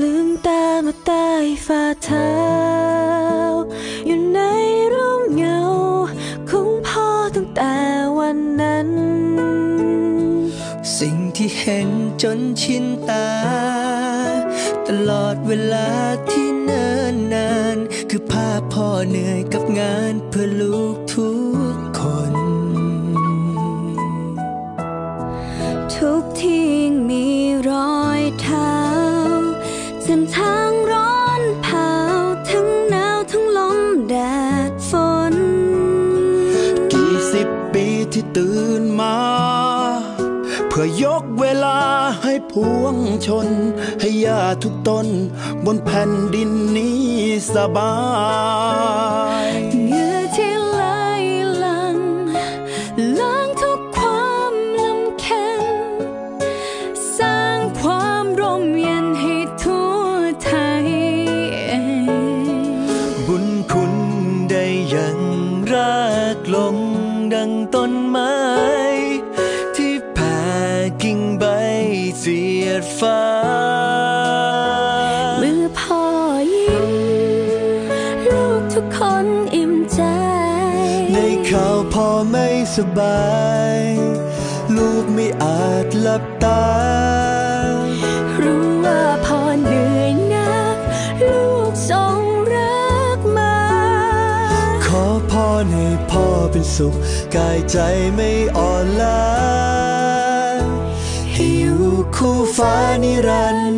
ลืมตามาใต้ฝ่าเท้า อยู่ในร่มเงาของพ่อตั้งแต่วันนั้น สิ่งที่เห็นจนชินตา ตลอดเวลาที่เนิ่นนาน คือภาพพ่อเหนื่อยกับงานเพื่อลูกทุกคน ร้อนเผาทั้งหนาวทั้งลมแดดฝน กี่สิบปีที่ตื่นมา เพื่อยกเวลาให้พวงชน ให้ยาทุกต้น บนแผ่นดินนี้สบาย ยังรากลงดังต้นไม้ ที่แผ่กิ่งใบเสียดฟ้าเมื่อพ่อยิ้ม ลูกทุกคนอิ่มใจ ในข่าวพ่อไม่สบาย ลูกไม่อาจหลับตา อนให้พ่อเป็นสุข กายใจไม่อ่อนล้าให้อยู่คู่ฟ้านิรันดร์